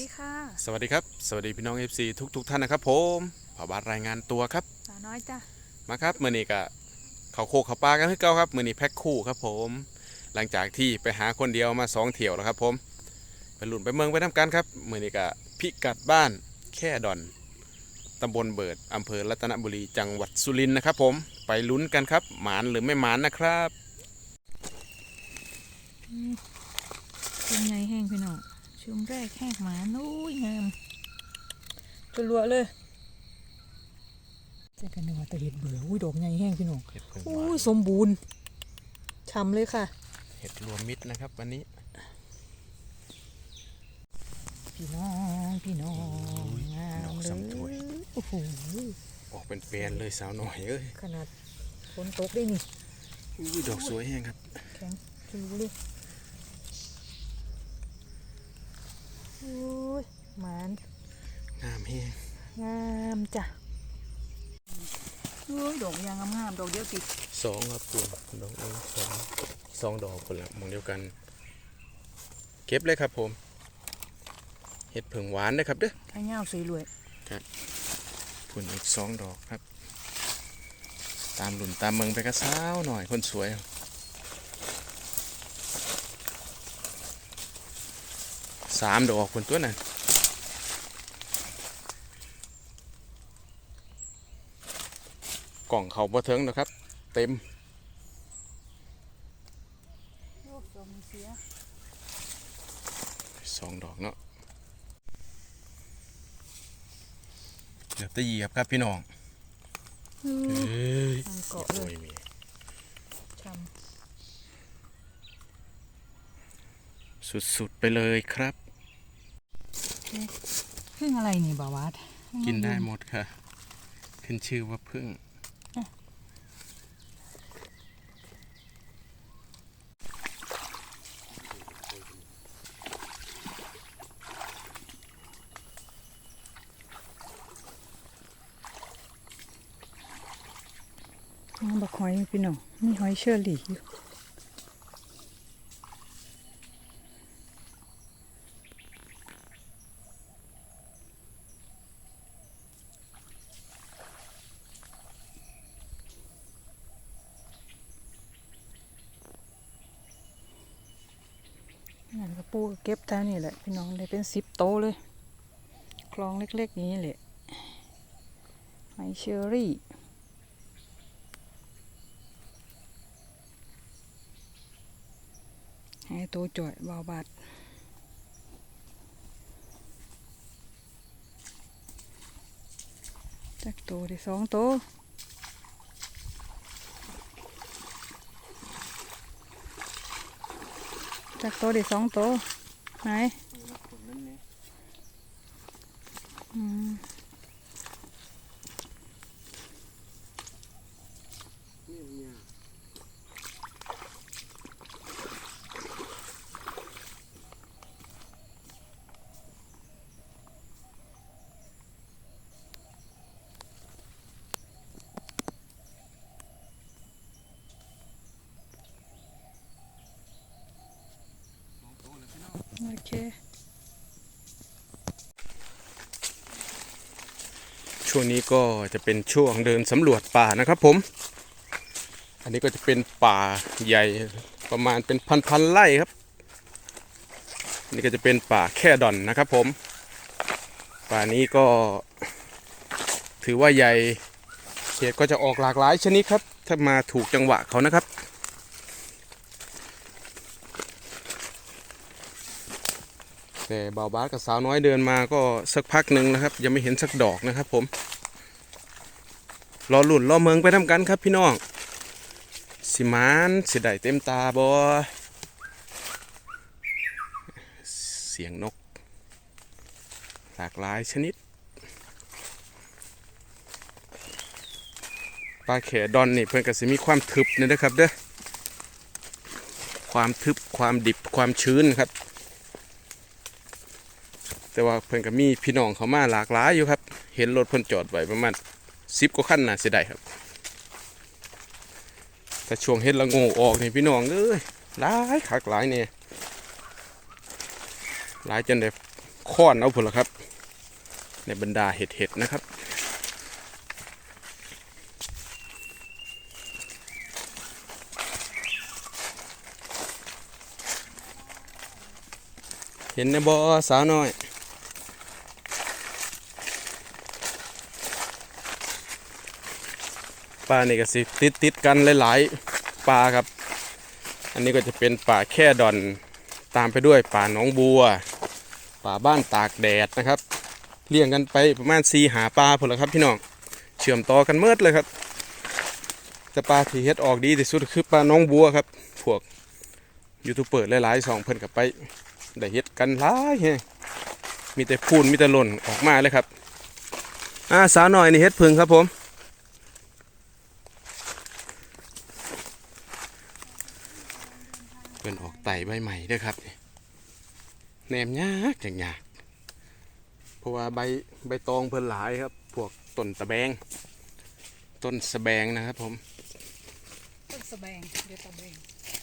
ดีค่ะ สวัสดีครับ สวัสดีพี่น้อง FC ทุกทุกๆท่านนะครับผมผาบาทรายงานตัวครับสาวน้อยจ้ะมาครับมื่อนี้ก็เขาโคกเขาปลากันคือเก่าครับมื่อนี้แพ็คคู่ครับผม หลังจากที่ไปหาคนเดียวมาสองเที่ยวแล้วครับผมไปหลุนไปเมืองไปทำกันครับมื่อนี้ก็พิกัดบ้านแค่ดอนตำบลเบิดอำเภอรัตนบุรีจังหวัดสุรินทร์นะครับผมไปลุ้นกันครับ หมานหรือไม่หมานนะครับเป็นไงแห้งพี่น้อง ช่วงแรกแห้งหมานุ้ยงามจะรัวๆเลยเจ๊กันนึกว่าแตะเห็ดเบื่ออุ้ยดอกใหญ่แห้งพี่น้องเห็ดเพิ่งหอุ้วานยสมบูรณ์ช่ำเลยค่ะ เห็ดรวมมิตรนะครับ วันนี้พี่น้องพี่น้องอุ้ยงาดอมกเลซ้ำถ้วยยโอ้โหออกเป็นแปลนเลยสาวหน่อยเอ้ยขนาดฝนตกได้นี่อุ้ยดอกสวยแห้งครับ แข็งคิวเลย อ้ยหมานงามแห้งงามจ้ะโอ้ยดอกยางงามๆดอกเดียวติดสองครับคุณดอกหนึ่งสองสองดอกคนละหมองเดียวกัน เก็บเลยครับผม เห็ดเผิงหวานนะครับเด้อให้เงาสวยรวยคุณอีกสองดอกครับ ตามหลุนตามเมืองไปกระซ้าวหน่อยคนสวย สามดอกคนตัวน่ะกล่องเขาบ่เทิงนะครับ เต็มโอ้ดอกมีเสียสองดอกเนาะเดี๋ยวจะเหยียบครับพี่น้องอืเฮ้มยทางเกาะเลยโอ้ยมีช่สุด ๆ ไปเลยครับ พึ่งอะไรนี่บ่าวาดกินได้หมดค่ะ ขึ้นชื่อว่าพึ่งน้ำบักหอยพี่น้องมีหอยเชอรี่อยู่ นั่นก็ปูก็ เท่านี่แหละพี่น้องได้เป็นสิบโตเลย คลองเล็กๆอย่างนี้แหละไฮเชอรี่ให้โตจ่อยบาบาดจักโตได้สองโตจักโตได้สองโต ไหนอืมโอเค ช่วงนี้ก็จะเป็นช่วงเดินสำรวจป่านะครับผม อันนี้ก็จะเป็นป่าใหญ่ประมาณเป็นพันๆไร่ครับนนี้ก็จะเป็นป่าแค่ดอนนะครับผม ป่านี้ก็ถือว่าใหญ่เห็ดก็จะออกหลากหลายชนิดครับ ถ้ามาถูกจังหวะเขานะครับ แต่บ่าวบาสกับสาวน้อยเดินมาก็สักพักหนึ่งนะครับ ยังไม่เห็นสักดอกนะครับผม รอหลุ่นรอเมืองไปทำกันครับพี่น้อง สิมานสิได้เต็มตาบอเสียงนก หลากหลายชนิดปลาแขดอนนี่เพื่อนก็สิมีความทึบนี่นะครับเด้อความทึบความดิบความชื้นครับ แต่ว่าเพิ่นก็มีพี่น้องเขามาหลากหลายอยู่ครับ เห็นรถเพิ่นจอดไว้ประมาณสิบกว่าคันน่ะเสียดายครับถ้าช่วงเฮ็ดละโงออกนี่พี่น้องเอ้ยหลายคักหลายเนี่ยหลายจนได้ค้อนเอาผลละครับ ในบรรดาเห็ดเห็ดนะครับเห็นในบ่อสาวน้อย ปลานี่ก็สิติดติดกันหลายๆปลาครับ อันนี้ก็จะเป็นป่าแค่ดอนตามไปด้วยป่าหนองบัว ป่าบ้านตากแดดนะครับเรียงกันไปประมาณสีหาปลาพอละครับพี่น้องเชื่อมต่อกันเมิดเลยครับแต่ปลาที่เฮ็ดออกดีที่สุดคือปลาหน้องบัวครับพวกยูทูบเบอร์หลายๆสองเพิ่นกับไปได้เฮ็ดกันหลายแฮมีแต่พูนมีแต่หล่นออกมาเลยครับอ่าสาวหน่อยนี่เฮ็ดพึ่งครับผม เพิ่นออกไต่ใบใหม่เด้วยครับแหนมยากจังยากเพราะว่าใบใบตองเพิ่นหลายครับ พวกต้นตะแบง ต้นสะแบงนะครับผม ต้นสะแบงเดี๋ยวตะแบง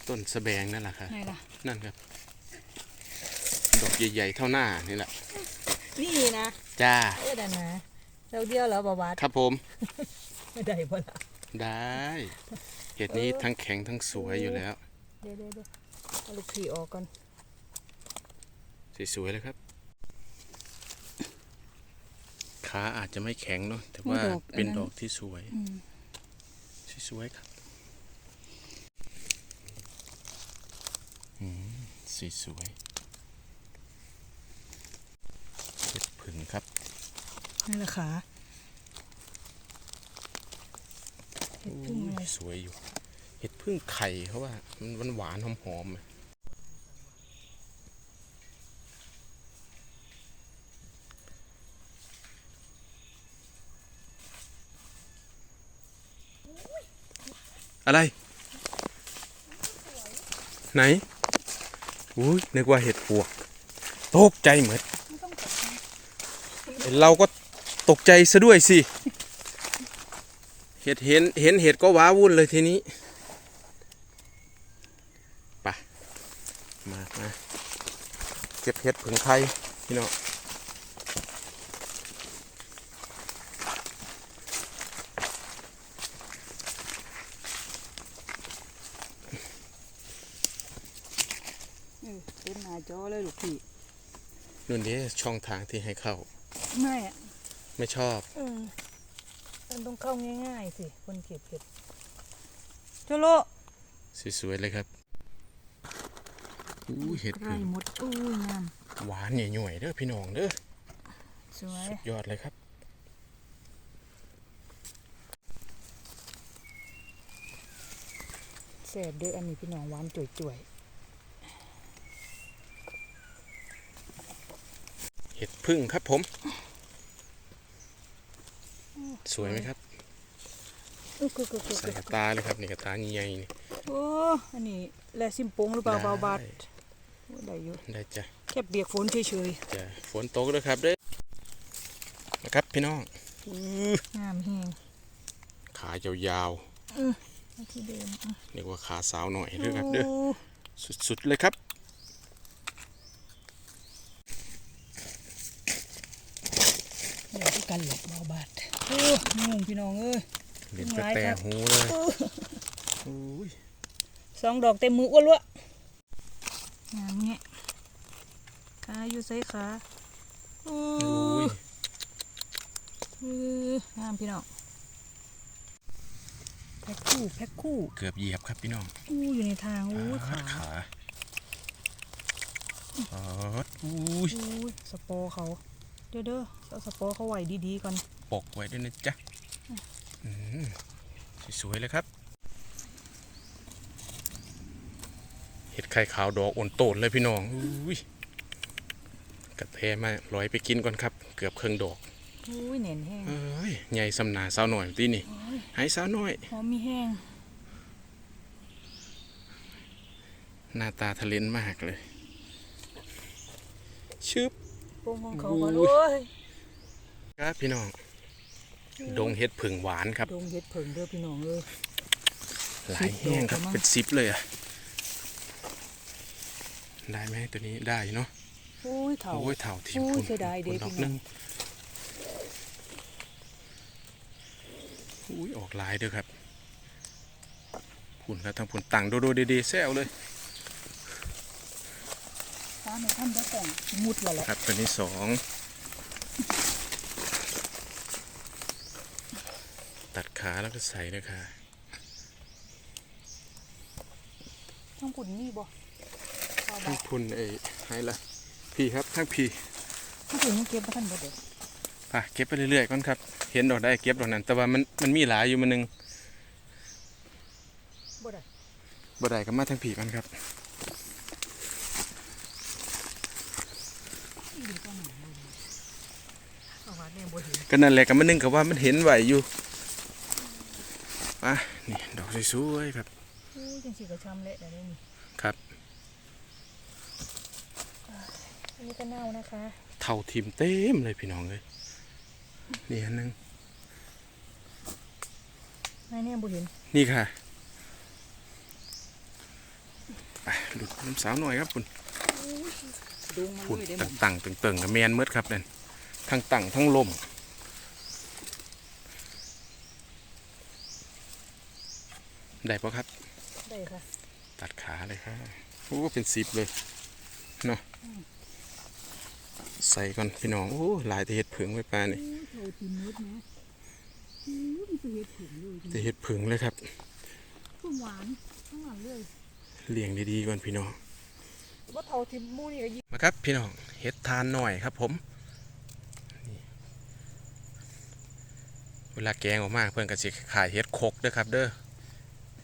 ต้นสะแบงนั่นแหละครับไหนล่ะ นั่นครับ ดอกใหญ่ๆเท่าหน้านี่แหละ นี่นะจ้า เออดันนะเราเดียวเหรอบาวาดครับผม ไม่ได้บ่ล่ะได้ เห็ดนี้ทั้งแข็งทั้งสวยอยู่แล้ว เดี๋ยวเดี๋ยวเดี๋ยว เอาลูกขี่ออกก่อนสวยๆเลยครับ ขาอาจจะไม่แข็งเนาะแต่ว่าเป็นดอกที่สวยอืมสวยๆครับอืมสีสวยเห็ดผึ่งครับนี่แหละขาเห็ดพึ่งอะไรสวยอยู่ เห็ดพึ่งไข่เขาว่า มันหวานๆหอมๆอะ อะไร ไหนอุ้ยนึกว่าเห็ดปวกตกใจเหมือนเราก็ตกใจซะด้วยสิ เห็ดเห็นเห็นเห็ดก็ว้าวุ่นเลยทีนี้ไปมามาเก็บเห็ดผึ่งไทยพี่น้อง เออเต็มหน้าจอเลยลูกพี่ นู่นนี้ช่องทางที่ให้เข้า ไม่อะไม่ชอบเออมันต้องเข้าง่ายๆสิคนเก็บเห็ดโจโลสวยๆเลยครับอู้เห็ดไร่ผึ่งหมดอุ้ยงามหวานใหญ่ๆเด้อพี่น้องเด้อสวยสุดยอดเลยครับ แสบเด้ออันนี้พี่น้องหวานจ่วย ห็ดพึ่งครับผม สวยไหมครับๆอุ๊ยกุ๊กกุ๊กกุ๊กใส่กระตาเลยครับนี่กระตาใหญ่ๆนี่โอ้อันนี้แลซิมโปงหรือเปล่าได้เบาบาดโอ้ได้อยู่ได้จ้ะแค่เบียกฝนเฉยจะฝนตกด้วยครับเด้อนะครับพี่น้องๆงามแฮงขายาวเอาที่เดิมอะๆเรียกว่าขาสาวหน่อยเด้อครับเด้อโสุดๆเลยครับ เดี๋ยวที่กันหลบเบาบาดโอ้งงพี่น้องเอ้ยเด็ดหกระลายแตครับหูเลยโอ้ยสองดอกเต็มมืออ้วนล้วงามเงี้ยขาอยู่ไซขาโอ้โอ้ยเอองามพี่น้องแพ็คคู่แพ็คคู่ เกือบเหยียบครับพี่น้องอู้อยู่ในทางอู้ปาขาดขาปาดอุ้ยอู้สปอร์เขา เด้อเด้อเอาสปอร์เขาไหวดีๆก่อนปกไว้ด้วยนะจ๊ะอืมสวยๆเลยครับ เห็ดไข่ขาวดอกอ่อนโตนเลยพี่น้องอุ้ยกระแทมาลอยไปกินก่อนครับ เกือบครึ่งดอกอู้ยเน่นแห้งเอ้ยใหญ่สำนาสาวหน่อยตีนี่ให้สาวหน่อยหอมมีแห้งหน้าตาทะเลนมากเลยชึบโป่งของเขาก่อนอู้ยโอ้ยครับพี่น้อง ดงเห็ดผึ่งหวานครับ ดงเห็ดเผิงเด้อพี่น้องเอ้ยหลายแห้งครับสิบดอกแล้วมั้งเป็นซิปเลยอะได้ไหมตัวนี้ได้เนาะโอ้ยเถ่าโอ้ยเถ่าทีมโอ้ยคุณเสียดายเด้คุณดอกพี่น้องหนึงอุ้ยออกหลายเด้อครับพุ่นครับทั้งพุ่นตังโดโดดีๆแซวเลย ฟ้าไม่ท่านจะแต่งมุดแล้วแหละครับตัวนี้สองตัดขาแล้วก็ใส่เลยค่ะทั้งปุ่นนี่บ่เอาบ่ทั้งพุ่นไอ้ไฮละพี่ครับทั้งพี่ทั้งปุ่นยังเก็บมาท่านบ่เด้อป่ะเก็บไปเรื่อยๆก่อนครับ เห็นดอกได้เก็บดอกนั้น แต่ว่ามันมันมีหลายอยู่มันหนึงบ่ได้บ่ได้ก็มาทั้งพี่ก่อนครับ เอาว่าแน่บ่เห็น ก็นั่นแหละก็มันนึงกับว่ามันเห็นไหวอยู่ป่ะนี่ดอกสวยๆครับโอ้ยจังสิก็ช้ำเละแล้วนี่ครับ อันนี้ก็เน่านะคะเท่าทีมเต็มเลยพี่น้องเลยนี่อันหนึงนายแน่บ่เห็นนี่ค่ะไปหลุดน้ำสาวหน่อยครับคุณดุงมาคุณเลยได้ตั้มั้งตั้งตึงตึงกับแมนเมืดครับนั่นทั้งตั้งทั้งลม ได้ปะครับ ได้ค่ะ ตัดขาเลยค่ะโอ้เป็นสิบเลยเนาะใส่ก่อนพี่น้องโอ้หลายแต่เห็ดผึ่งไว้ปลานี่เท่าที่มุดนะอู้มันสิเฮ็ดผึ่งเลยแต่เห็ดผึ่งเลยครับข้าวหวานข้าวหวานเลยเลี้ยงดีๆก่อนพี่น้องบ่เท่าที่หมู่นี่ก็ยิมาครับพี่น้องเห็ดทานหน่อยครับผมนี่เวลาแกงออกมาเพื่อนก็สิขายเห็ดคกเด้อครับ เด้อ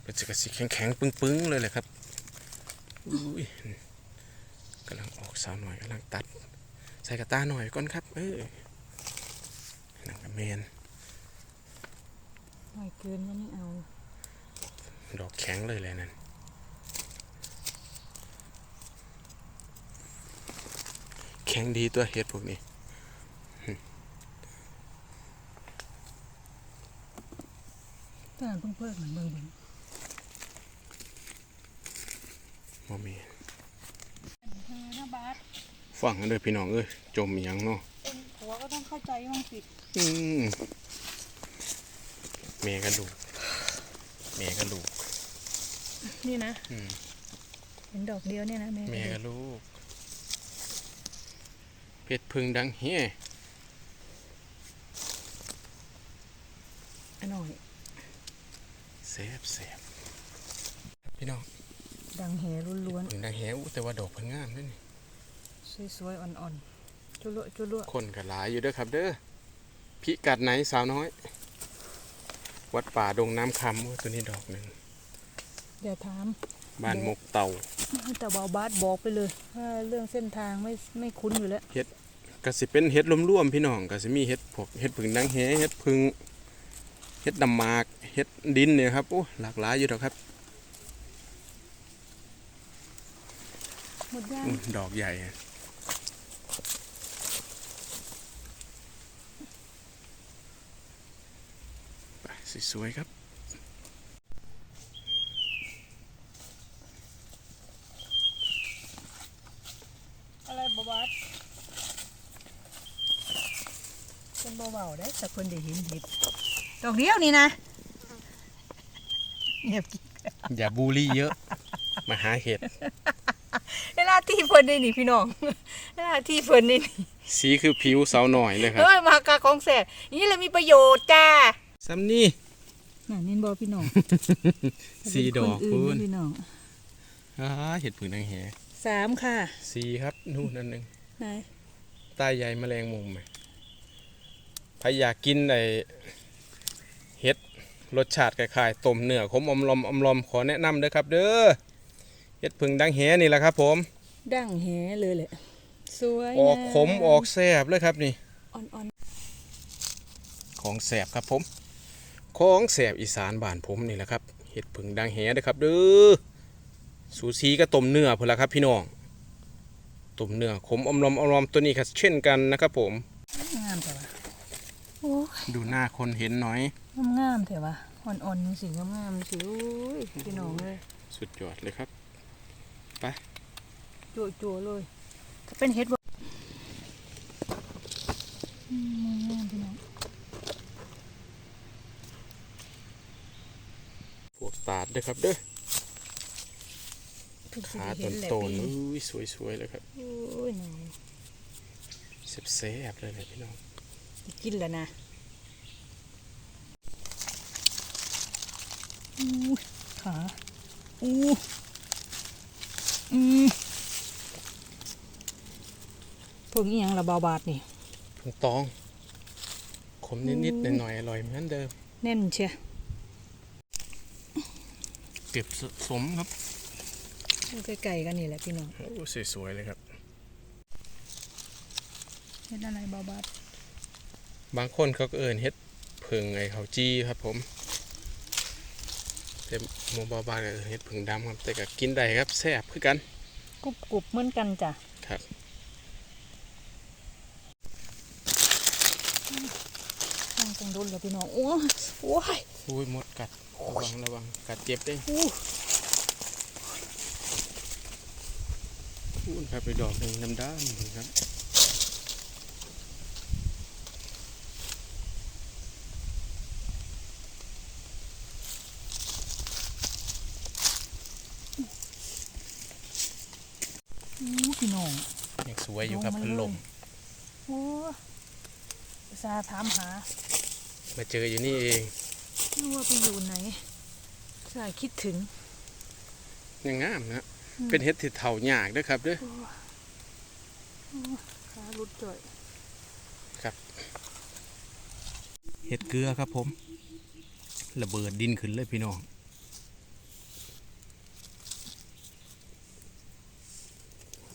เป็นสิกสิแข็งๆปึ้งๆเลยเลยครับอุ้ยกำลังออกสาวหน่อยกำลังตัด ใส่กระตาหน่อยก่อนครับ เออนั่งกับแมนไม่เกินมันนี่เอา ดอกแข็งเลยแหละนั่นแข็งดีตัวเห็ดพวกนี้ตอนเพิ่งเพิ่งเหมือนเบิ่งเบิ่งมอมีเออหน้าบาสฟังกันเด้อพี่น้องเอ้ยจมอหยังเนาะเป็นผัวก็ต้องเข้าใจมั่งสิอืมแม่กระดูกแม่กระดูกนี่นะอืมเห็นดอกเดียวเนี่ยนะแม่แม่กระลูก เพชรพึ่งดังเฮ้อันหน่อยแสบแสบพี่น้อง ดังแหล้วนพึ่งดังเฮ้อู้แต่ว่าดอกเพิ่งงามด้วยนี่ๆสวยๆอ่อนๆจุลุ่ยจุลุ่ยคนก็หลายอยู่เด้อครับเด้อพิกัดไหนสาวน้อย วัดป่าดงน้ำคำอู้ตัวนี้ดอกหนึ่งอย่าถาม บ้านมกเต่าแต่บาบาสบอกไปเลยว่าเรื่องเส้นทางไม่ไม่คุ้นอยู่แล้ว ก็สิเป็นเห็ดร่วมๆพี่น้องก็สิมีเห็ดพวกเห็ดผึ่งดังเฮเห็ดพึ่งเห็ดดำหมากเห็ดดินเนี่ยครับโอ้หลากหลายอยู่ดอกครับ หมดย่างอู้ดอกใหญ่อะไปสวยๆครับอะไรบาบาสเป็นเบาๆได้แต่คนได้เห็นเห็ดดอกเดียวนี่นะเงียบกิ๊บอย่าบูลลี่เยอะ มาหาเห็ดเวลา ที่เพิ่นได้นี่พี่น้องเวลาที่เพิ่นได้นี่สีคือผิวสาวหน่อยเลยครับเอ้ยมากาของแสบนี่แหละมีประโยชน์จ้าซ้ำนี่น่ะนี่บอพี่น้องสีดอกคุคุณณพี่น้องอ่าเห็ดผึ่งดังเฮสามค่ะสีครับนู่นนั่นหนึ่งไหนใต้ใยแมลงมุมไหมใครอยากกินไอเห็ดรสชาติคล้ายๆต้มเนื้อขมอมลอมอมลอมขอแนะนำเด้อครับ เด้อเห็ดผึ่งดังแหนี่แหละครับผม ดั้งแหเลยแหละ สวยออกนะขมออกแสบเลยครับนี่อ่อนของแสบครับผม ของแสบอีสานบ้านผมนี่แหละครับเห็ดผึ่งดังแหเด้อครับเด้อสูสีก็ต้มเนื้อพุ่นละครับพี่น้องต้มเนื้อขมอมลอมอมลอมตัวนี้ครับเช่นกันนะครับผมๆงามแต่ว่าโอ้ยดูหน้าคนเห็นหน่อยงามๆแต่ว่าอ่อนๆนี่สิงามๆสิโอ้ยพี่น้องเลยสุดยอดเลยครับ จั่วๆเลยถ้าเป็นเฮ็ดบ่อืมงามพี่น้องพวกตาดเด้อครับเด้อเพิ่งสิขาได้ต้เห็นนแหละโตปีนนี้อุ้ยสวยๆเลยครับโอ้ยน้องแซ่บๆเลยนะพี่น้องจะกินแล้วนะอู้ขาอู้อืม พวกนี้ยังระบาบาดนี่ผงตองขมนิดๆหน่อยๆอร่อยเหมือนเดิมแน่นเชียเก็บสะสมครับใกล้ๆกันนี่แหละพี่น้องโอ้สวยๆเลยครับเห็นอะไรบาบาดบางคนเขาก็เอินเฮ็ดเพิงไงเขาจี้ครับผมแต่หมบาบานก็เอิ้นเฮ็ดเพิงดำครับแต่ก็กินได้ครับแซ่บคือกันกรุบกรุบๆเหมือนกันจ้ะครับ งตรงดุนแล้วพี่น้อง โอ้ยโอ้ยอุ้ยมดกัด ระวังระวังกัดเจ็บได้อู้พูนครับไปดอกหนึ่งน้ำด้ามครับ อู้พี่น้อง ยังสวยอยู่ครับ ลงมา พันลม เลย โอ้อุตสาห์ถามหา มา เจออยู่นี่เองไม่รู้ว่าไปอยู่ไหนใช่คิดถึงยังงามนะอืมเป็นเฮ็ดที่เถาหยากเด้วยครับเด้อขาลุดจ่อยเฮ็ดเกลือครับผม ระเบิดดินขึ้นเลยพี่น้องโห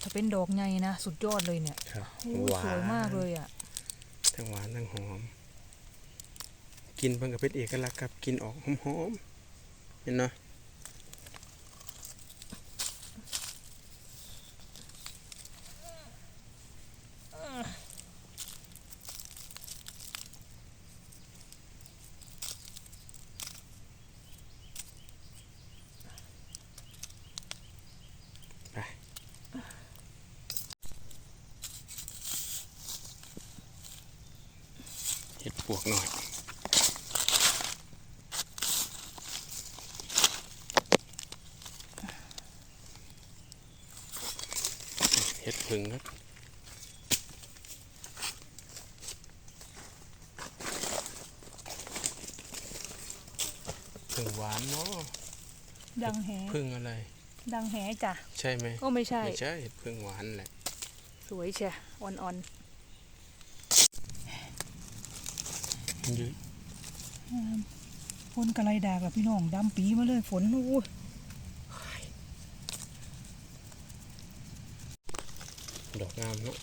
ถ้าเป็นดอกใหญ่นะ สุดยอดเลยเนี่ยครับโอ้สวยมากเลยอะ ทั้งหวานทั้งหอม กินเพิ่งกับเป็นเอกลักษณ์ครับกินออกหอมๆเห็นเนาะไปเห็ดปวกหน่อย เห็ดผึ่งครับผึ่งหวานเนาะดังแหผึ่งอะไร ดังแหจ้ะ ใช่ไหมก็ไม่ใช่ ไม่ใช่เห็ดผึ่งหวานแหละ สวยเชียอ่อนยืดๆฝนกระไรดากับพี่น้องดำปีมาเลยฝนโอ้ ดอกงามเนาะ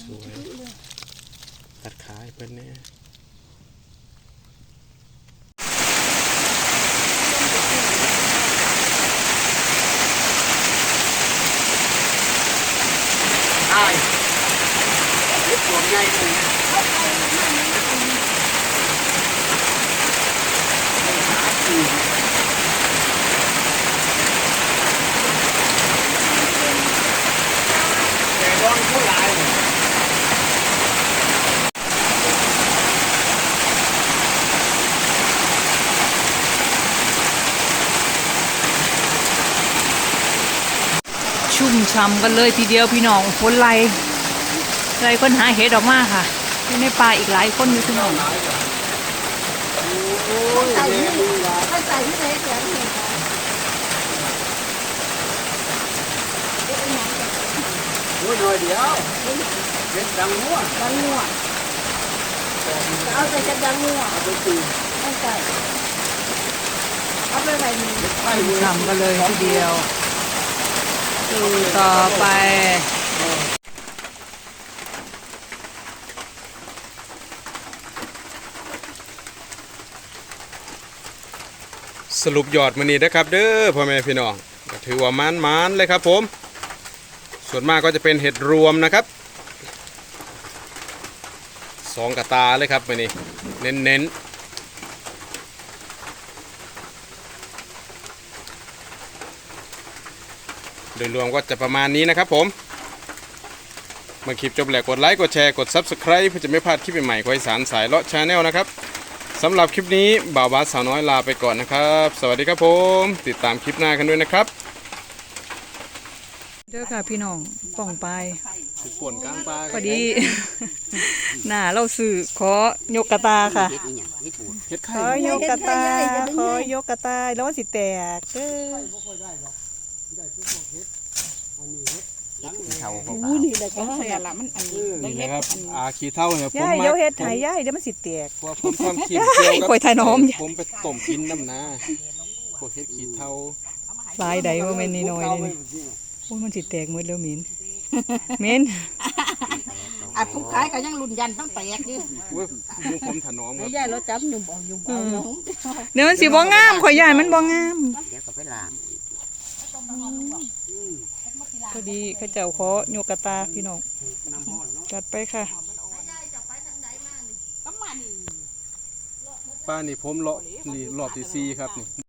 สวยตัดขายเพื่อนแน่ได้ตัวใหญ่เลย ช่ำกันเลยทีเดียวพี่น้องฝนไรไรคนหาเห็ดออกมาค่ะอยู่ในป่าอีกหลายคนอยู่พี่น้องโอ้ยหน่อยเดียวเด็ดดังหัวดังงัวเอาแต่จะดังงัวเอาไปตีไม่ใส่เอาไปไว้นี่ทำกันเลยทีเดียว ดูต่อไปสรุปยอดมันนี้นะครับเด้อพ่อแม่พี่น้องก็ถือว่ามันมันเลยครับผม ส่วนมากก็จะเป็นเห็ดรวมนะครับสองกระตาเลยครับมันนี้เน้นๆ โดยรวมก็จะประมาณนี้นะครับผมเมื่อคลิปจบแล้วกดไลค์กดแชร์กด Subscribe เพื่อจะไม่พลาดคลิปใหม่ๆของอีสานสายเลาะชาแนลนะครับสำหรับคลิปนี้บ่าวบาสสาวน้อยลาไปก่อนนะครับ สวัสดีครับผม ติดตามคลิปหน้ากันด้วยนะครับเด้อค่ะพี่น้องป่องไปป่วนกลางปลาพอดี หน้าเราสื่อขอยกกระตาค่ะเฮ็ดอีหยังเฮ็ดบัวเฮ็ดขไข่อยกกระตาขอยกกระตาแล้วมันสิแตกเด้อ เท่าเขาอู้นี่แหละก็ใส่ละมันอันนี้นี่นะครับอาขี้เท่าเนี่ยผมยายมาเดี๋ยวเฮ็ดให้ยายเดี๋ยวมันสิแตกเพราะผมความคิดยายเกี่ยวกับข่อยทายน้อมผมไปต้มกินน้ำนาพวกเฮ็ดขี้เท่าหลายใดบ่แม่นน้อยๆนี่โอ้ยมันสิแตกหมดแล้วหมินหมินอะผู้ขายก็ยังรุ่นยันต้องแตกอยู่เว้ยหมูผมถนอมครับยายเราจับยุ่มเอายุ่มเอายุ่มเดี๋ยวมันสิบ่งามข่อยย่านมันบ่งามเดี๋ยวก็ไปล้าง พอดีเขาเจ้าขอยกกระตาพี่น้องจัดไปค่ะป้านี่ผมเลาะนี่รอบที่สี่ครับนี่